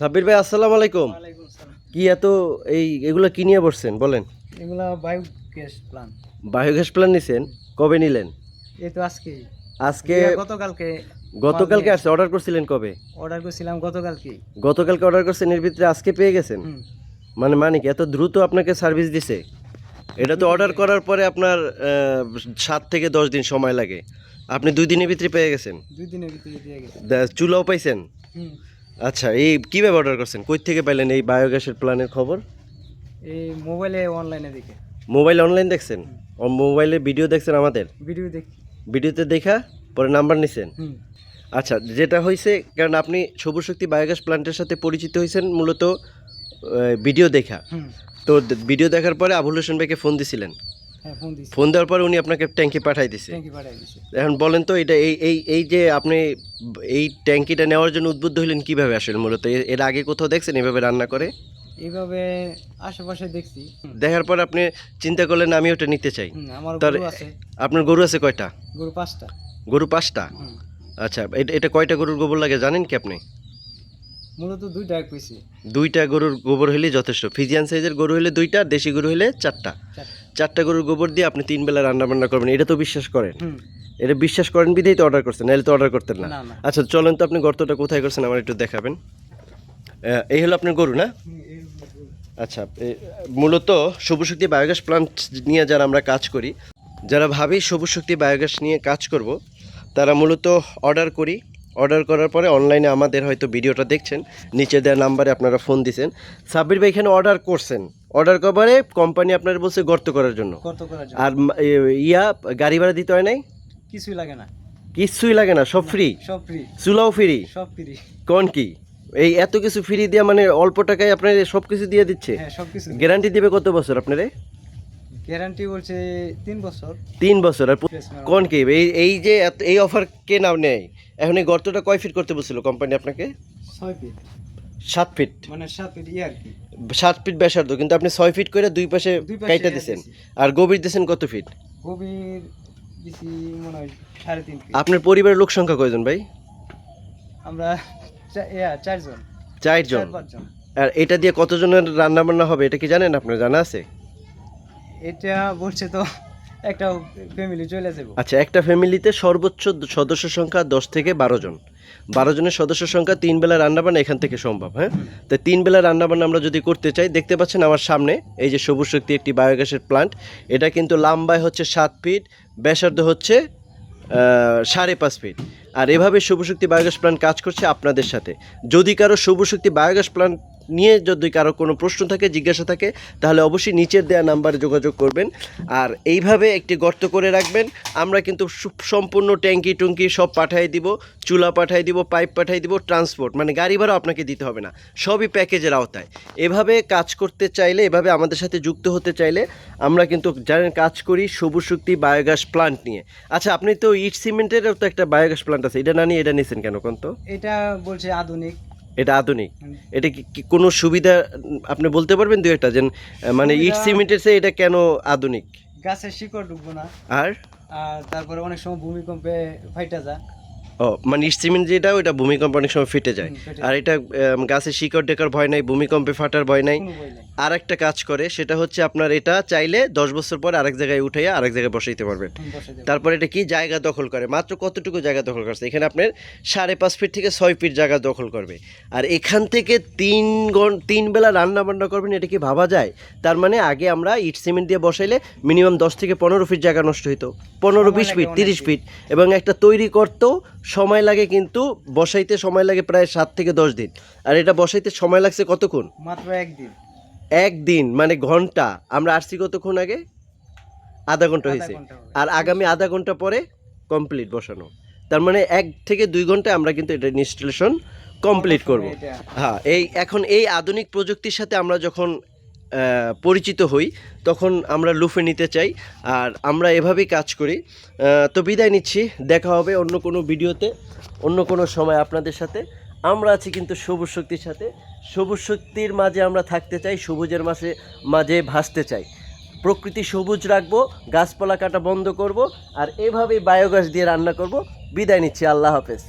সাব্বির ভাই আসসালামু আলাইকুম। কি এত এই এগুলো কি নিয়ে বসছেন বলেন? এগুলা বায়ু গ্যাস প্লান বায়োগ্যাস প্ল্যান নিছেন? কবে নিলেন? এই তো আজকে। আজকে গতকালকে গতকালকে আসছে অর্ডার করছিলেন কবে? অর্ডার করছিলাম গতকালকে। গতকালকে অর্ডার করছেন এর ভিতরে আজকে পেয়ে গেছেন? মানে মানে কি এত দ্রুত আপনাকে সার্ভিস দিছে। এটা তো অর্ডার করার পরে আপনার সাত থেকে দশ দিন সময় লাগে। আপনি দুই দিনের ভিতরে পেয়ে গেছেন। দুই দিনের ভিতরে দিয়ে গেছে। দা- চুলাও পাইছেন? আচ্ছা এই কীভাবে অর্ডার করছেন? কই থেকে পাইলেন এই বায়োগ্যাসের প্ল্যানের খবর? এই মোবাইলে অনলাইনে দেখে। মোবাইল অনলাইন দেখছেন? ও মোবাইলে ভিডিও দেখছেন আমাদের? ভিডিও দেখি। ভিডিওতে দেখা পরে নাম্বার নিছেন? আচ্ছা যেটা হয়েছে কারণ আপনি সবুজ শক্তি বায়োগ্যাস প্ল্যান্টের সাথে পরিচিত হয়েছেন মূলত ভিডিও দেখা। তো ভিডিও দেখার পরে আবুল হোসেন ভাইকে ফোন দিছিলেন। ফোন দেওয়ার পর উনি আপনাকে ট্যাঙ্কি পাঠাই দিছে। এখন বলেন তো এটা এই এই এই যে আপনি এই ট্যাঙ্কিটা নেওয়ার জন্য উদ্বুদ্ধ হলেন কীভাবে আসলে মূলত? এর- আগে কোথাও দেখছেন এভাবে রান্না করে? এইভাবে আশেপাশে দেখছি। দেখার পর আপনি চিন্তা করলেন আমি ওটা নিতে চাই। তার গরু আছে। আপনার গরু আছে কয়টা? গরু পাঁচটা। গরু পাঁচটা? আচ্ছা এটা এটা কয়টা গরুর গোবর লাগে জানেন কি আপনি? মূলত দুইটা পেয়েছি দুইটা গরুর গোবর হলেই যথেষ্ট। ফিজিয়ান সাইজের গরু হলে দুইটা দেশি গরু হলে চারটা। চারটা। গরুর গোবর দিয়ে আপনি তিন বেলা রান্না বান্না করবেন এটা তো বিশ্বাস করেন। এটা বিশ্বাস করেন বিধেই তো অর্ডার করছেন নাহলে তো অর্ডার করতেন না। আচ্ছা চলেন তো আপনি গর্তটা কোথায় করছেন আমার একটু দেখাবেন। এই হলো আপনার গরু না? আচ্ছা মূলত সবুজ শক্তি বায়োগ্যাস প্লান্ট নিয়ে যারা আমরা কাজ করি যারা ভাবি সবুজ শক্তি বায়োগ্যাস নিয়ে কাজ করব তারা মূলত অর্ডার করি অর্ডার করার পরে অনলাইনে আমাদের হয়তো ভিডিওটা দেখছেন। নিচে দেওয়া নাম্বারে আপনারা ফোন দিছেন। সাব্বির ভাই এখানে অর্ডার করছেন। অর্ডার করার কোম্পানি আপনার বলছে গর্ত করার জন্য। আর ইয়া গাড়ি ভাড়া দিতে হয় নাই? কিছুই লাগে না। কিছুই লাগে না সব ফ্রি সব ফ্রি চুলাও ফ্রি সব ফ্রি কোন কি? এই এত কিছু ফ্রি দিয়ে মানে অল্প টাকায় আপনার সব কিছু দিয়ে দিচ্ছে? গ্যারান্টি দিবে কত বছর আপনারে? গ্যারান্টি বলছে তিন বছর। তিন বছর আর কোন কি? এই এই যে এই অফার কে নাও নেয়? এখন এই গর্তটা কয় ফিট করতে বলছিল কোম্পানি আপনাকে? ছয় ফিট সাত ফিট মানে সাত ফিট ইয়ে আর কি। সাত ফিট ব্যাসার্ধ কিন্তু আপনি ছয় ফিট করে দুই পাশে কাইটা দিছেন। আর গভীর দিছেন কত ফিট গভীর দিছি মনে হয় সাড়ে তিন ফিট আপনার পরিবারের লোক সংখ্যা কয়জন ভাই? আমরা চারজন। চারজন। আর এটা দিয়ে কতজনের রান্না বান্না হবে এটা কি জানেন আপনার? জানা আছে? এটা বলছে তো একটা ফ্যামিলি চলে যাব। আচ্ছা একটা ফ্যামিলিতে সর্বোচ্চ সদস্য সংখ্যা দশ থেকে বারো জন। বারো জনের সদস্য সংখ্যা তিন বেলা রান্নাবান্না এখান থেকে সম্ভব হ্যাঁ? তো তিন বেলা রান্নাবান্না আমরা যদি করতে চাই, দেখতে পাচ্ছেন আমার সামনে, এই যে সবুজ শক্তি একটি বায়োগ্যাসের প্লান্ট এটা কিন্তু লম্বায় হচ্ছে সাত ফিট ব্যাসার্ধ হচ্ছে সাড়ে পাঁচ ফিট আর এভাবে সবুজ শক্তি বায়োগ্যাস প্লান্ট কাজ করছে আপনাদের সাথে। যদি কারও সবুজ শক্তি বায়োগ্যাস প্লান্ট নিয়ে যদি কারও কোনো প্রশ্ন থাকে, জিজ্ঞাসা থাকে, তাহলে অবশ্যই নিচের দেওয়া নাম্বারে যোগাযোগ করবেন। আর এইভাবে একটি গর্ত করে রাখবেন। আমরা কিন্তু সম্পূর্ণ ট্যাঙ্কি টুঙ্কি সব পাঠিয়ে দিব, চুলা পাঠিয়ে দিব, পাইপ পাঠিয়ে দিব, ট্রান্সপোর্ট মানে গাড়ি ভাড়াও আপনাকে দিতে হবে না। সবই প্যাকেজের আওতায়। এভাবে কাজ করতে চাইলে, এভাবে আমাদের সাথে যুক্ত হতে চাইলে আমরা কিন্তু জানেন কাজ করি, সবুজ শক্তি বায়োগ্যাস প্লান্ট নিয়ে। আচ্ছা আপনি তো ইট সিমেন্টেরও তো একটা বায়োগ্যাস প্লান্ট আছে। এটা না নিয়ে এটা নিয়েছেন কেন কোন তো? এটা বলছে আধুনিক। এটা আধুনিক। এটা কি কোনো সুবিধা আপনি বলতে পারবেন দু একটা? যেন মানে ইট সিমেন্টের চেয়ে এটা কেন আধুনিক? গাছের শিকড় ঢুকবো না। আর? আর তারপরে অনেক সময় ভূমিকম্পে ফাইটা যা ও মানে ইট সিমেন্ট যেটা ওটা ভূমিকম্প অনেক সময় ফেটে যায়। আর এটা গাছের শিকড় টেকার ভয় নাই ভূমিকম্পে ফাটার ভয় নাই। আর একটা কাজ করে সেটা হচ্ছে আপনার এটা চাইলে দশ বছর পর আরেক জায়গায় উঠাইয়া আরেক জায়গায় বসাইতে পারবেন। তারপর এটা কি? জায়গা দখল করে। মাত্র কতটুকু জায়গা দখল করছে? এখানে আপনার সাড়ে পাঁচ ফিট থেকে ছয় ফিট জায়গা দখল করবে। আর এখান থেকে তিন ঘন তিন বেলা রান্না বান্না করবেন এটা কি ভাবা যায়? তার মানে আগে আমরা ইট সিমেন্ট দিয়ে বসাইলে মিনিমাম দশ থেকে পনেরো ফিট জায়গা নষ্ট হইতো। পনেরো বিশ ফিট তিরিশ ফিট। এবং একটা তৈরি করতেও সময় লাগে কিন্তু বসাইতে সময় লাগে প্রায় সাত থেকে দশ দিন। আর এটা বসাইতে সময় লাগছে কতক্ষণ? মাত্র একদিন। একদিন মানে ঘণ্টা। আমরা আসছি কতক্ষণ আগে? আধা ঘণ্টা হয়েছে। আর আগামী আধা ঘণ্টা পরে কমপ্লিট বসানো। তার মানে এক থেকে দুই ঘন্টায় আমরা কিন্তু এটা ইনস্টলেশন কমপ্লিট করব। হ্যাঁ এই এখন এই আধুনিক প্রযুক্তির সাথে আমরা যখন পরিচিত হই, তখন আমরা লুফে নিতে চাই, আর আমরা এভাবেই কাজ করি। তো বিদায় নিচ্ছি, দেখা হবে অন্য কোনো ভিডিওতে, অন্য কোনো সময় আপনাদের সাথে। আমরা আছি কিন্তু সবুজ শক্তির সাথে। সবুজ শক্তির মাঝে আমরা থাকতে চাই, সবুজের মাঝে মাঝে ভাসতে চাই। প্রকৃতি সবুজ রাখব, গাছপালা কাটা বন্ধ করব, আর এভাবেই বায়োগ্যাস দিয়ে রান্না করব। বিদায় নিচ্ছি, আল্লাহ হাফেজ।